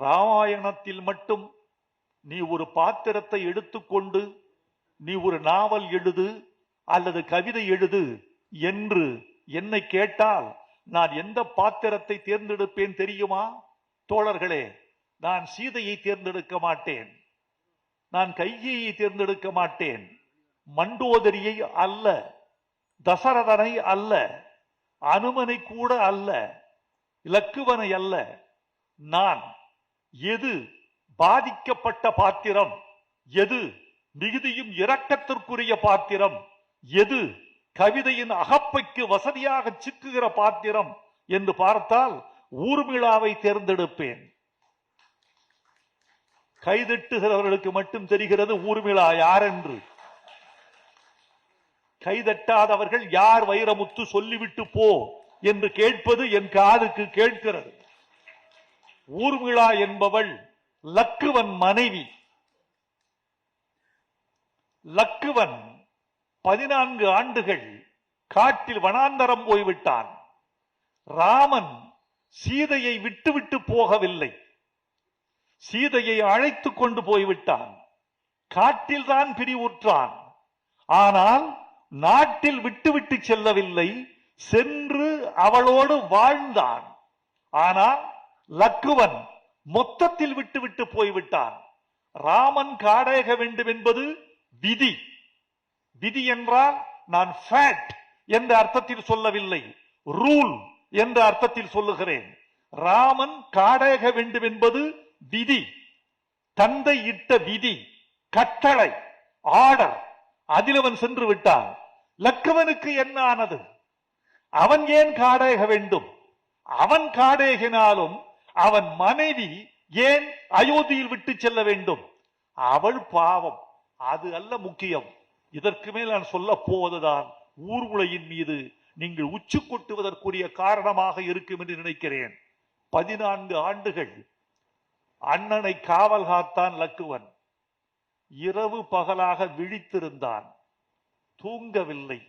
ராமாயணத்தில் மட்டும் நீ ஒரு பாத்திரத்தை எடுத்துக்கொண்டு நீ ஒரு நாவல் எழுது அல்லது கவிதை எழுது என்று என்னை கேட்டால் நான் எந்த பாத்திரத்தை தேர்ந்தெடுப்பேன் தெரியுமா? தோழர்களே நான் சீதையை தேர்ந்தெடுக்க மாட்டேன். நான் கையை தேர்ந்தெடுக்க மாட்டேன். மண்டோதரியை அல்ல தசரதனை அல்ல அனுமனை கூட அல்ல இலக்குவனை அல்ல. நான் எது பாதிக்கப்பட்ட பாத்திரம்? எது மிகுதியும் இரக்கத்திற்குரிய பாத்திரம்? எது கவிதையின் அகப்பைக்கு வசதியாக சிக்குகிற பாத்திரம்? என்று பார்த்தால் ஊர்மிழாவை தேர்ந்தெடுப்பேன். கைதட்டுகிறவர்களுக்கு மட்டும் தெரிகிறது ஊர்மிளா யார் என்று கைதட்டாதவர்கள் யார் வைரமுத்து சொல்லிவிட்டு போ என்று கேட்பது என் காதுக்கு கேட்கிறது. ஊர்மிளா என்பவள் லக்குவன் மனைவி. லக்குவன் பதினான்கு ஆண்டுகள் காட்டில் வனாந்தரம் போய்விட்டான். ராமன் சீதையை விட்டுவிட்டு போகவில்லை. சீதையை அழைத்துக் கொண்டு போய்விட்டான். காட்டில்தான் பிரிவுற்றான் ஆனால் நாட்டில் விட்டுவிட்டு செல்லவில்லை சென்று அவளோடு வாழ்ந்தான். ஆனால் லக்குவன் மொத்தத்தில் விட்டுவிட்டு போய்விட்டான். ராமன் காடேக வேண்டும் என்பது விதி. விதி என்றால் நான் ஃபேட் என்ற அர்த்தத்தில் சொல்லவில்லை ரூல் என்ற அர்த்தத்தில் சொல்லுகிறேன். ராமன் காடேக வேண்டும் என்பது விதி. தந்தை இட்ட விதி கட்டளை ஆர்டர் அதில் அவன் சென்று விட்டான். லக்கவனுக்கு என்ன ஆனது? அவன் ஏன் காடேக வேண்டும்? அவன் காடேகினாலும் அவன் மனைவி ஏன் அயோத்தியில் விட்டு செல்ல வேண்டும்? அவள் பாவம். அது அல்ல முக்கியம். இதற்கு மேல் நான் சொல்ல போவதுதான் ஊர்குலையின் மீது நீங்கள் உச்சு கொட்டுவதற்குரிய காரணமாக இருக்கும் என்று நினைக்கிறேன். பதினான்கு ஆண்டுகள் அண்ணனை காவல் காத்தான் லக்குவன். இரவு பகலாக விழித்திருந்தான். தூங்கவில்லை.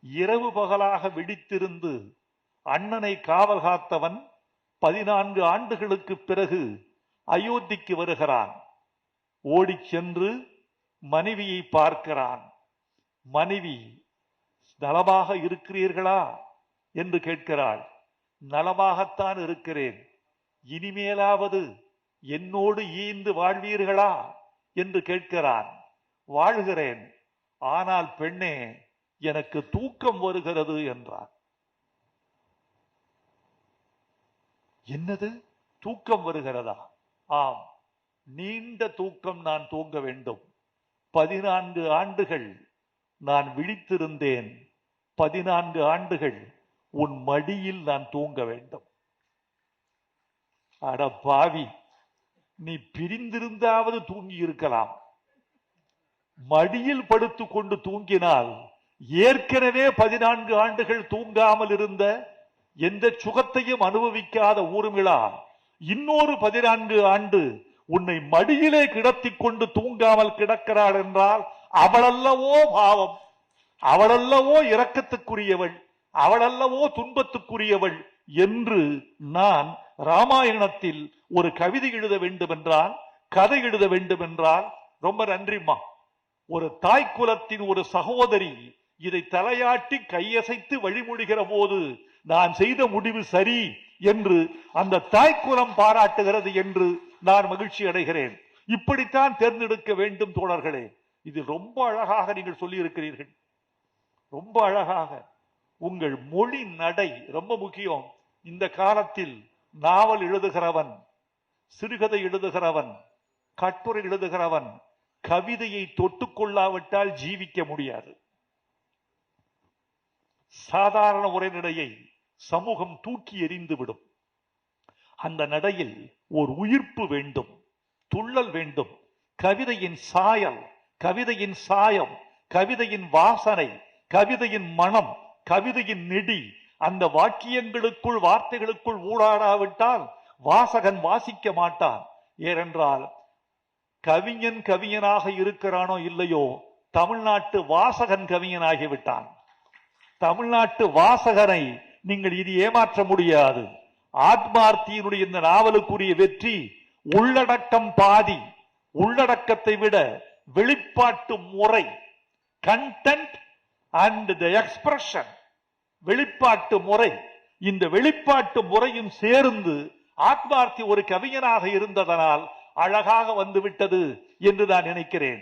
இரவு பகலாக விழித்திருந்து அண்ணனை காவல் காத்தவன் பதினான்கு ஆண்டுகளுக்கு பிறகு அயோத்திக்கு வருகிறான். ஓடிச் சென்று மனைவியை பார்க்கிறான். மனைவி நலமாக இருக்கிறீர்களா? என்று கேட்கிறாள். நலமாகத்தான் இருக்கிறேன். இனிமேலாவது என்னோடு ஈந்து வாழ்வீர்களா? என்று கேட்கிறான். வாழ்கிறேன். ஆனால் பெண்ணே எனக்கு தூக்கம் வருகிறது என்றான். என்னது? தூக்கம் வருகிறதா? ஆம். நீண்ட தூக்கம் நான் தூங்க வேண்டும். பதினான்கு ஆண்டுகள் நான் விழித்திருந்தேன். பதினான்கு ஆண்டுகள் உன் மடியில் நான் தூங்க வேண்டும். அட பாவி நீ பிரிந்திருந்தாவது தூங்கி இருக்கலாம். மடியில் படுத்துக் கொண்டு தூங்கினால் ஏற்கனவே பதினான்கு ஆண்டுகள் தூங்காமல் இருந்த எந்த சுகத்தையும் அனுபவிக்காத ஊர்மிளா இன்னொரு பதினான்கு ஆண்டு உன்னை மடியிலே கிடத்தி கொண்டு தூங்காமல் கிடக்கிறாள் என்றால் அவளல்லவோ பாவம். அவளல்லவோ இரக்கத்துக்குரியவள் அவளல்லவோ துன்பத்துக்குரியவள் என்று நான் ராமாயணத்தில் ஒரு கவிதை எழுத வேண்டும் என்றால் கதை எழுத வேண்டும் என்றால் ரொம்ப நன்றிம்மா. ஒரு தாய் குலத்தின் ஒரு சகோதரி இதை தலையாட்டி கையசைத்து வழிமொழிகிற போது நான் செய்த முடிவு சரி என்று அந்த தாய்க்குலம் பாராட்டுகிறது என்று நான் மகிழ்ச்சி அடைகிறேன். இப்படித்தான் தேர்ந்தெடுக்க வேண்டும் தோழர்களே. இது ரொம்ப அழகாக நீங்கள் சொல்லி இருக்கிறீர்கள் ரொம்ப அழகாக. உங்கள் மொழி நடை ரொம்ப முக்கியம். இந்த காலத்தில் நாவல் எழுதுகிறவன் சிறுகதை எழுதுகிறவன் கட்டுரை எழுதுகிறவன் கவிதையை தொட்டுக்கொள்ளாவிட்டால் ஜீவிக்க முடியாது. சாதாரண உரைநடையை சமூகம் தூக்கி எறிந்துவிடும் அந்த நடையில் ஒரு உயிர்ப்பு வேண்டும் துள்ளல் வேண்டும். கவிதையின் சாயல் கவிதையின் சாயம் கவிதையின் வாசனை கவிதையின் மனம் கவிதையின் நெடி அந்த வாக்கியங்களுக்குள் வார்த்தைகளுக்குள் ஊடாடாவிட்டால் வாசகன் வாசிக்க மாட்டான். ஏனென்றால் கவிஞன் கவிஞனாக இருக்கிறானோ இல்லையோ தமிழ்நாட்டு வாசகன் கவிஞனாகிவிட்டான். தமிழ்நாட்டு வாசகனை நீங்கள் இது ஏமாற்ற முடியாது. ஆத்மார்த்தியினுடைய இந்த நாவலுக்குரிய வெற்றி உள்ளடக்கம் பாதி உள்ளடக்கத்தை விட வெளிப்பாட்டு முறை கண்டென்ட் அண்ட் த எக்ஸ்பிரஷன் வெளிப்பாட்டு முறை. இந்த வெளிப்பாட்டு முறையும் சேர்ந்து ஆத்மார்த்தி ஒரு கவிஞனாக இருந்ததனால் அழகாக வந்துவிட்டது என்று நான் நினைக்கிறேன்.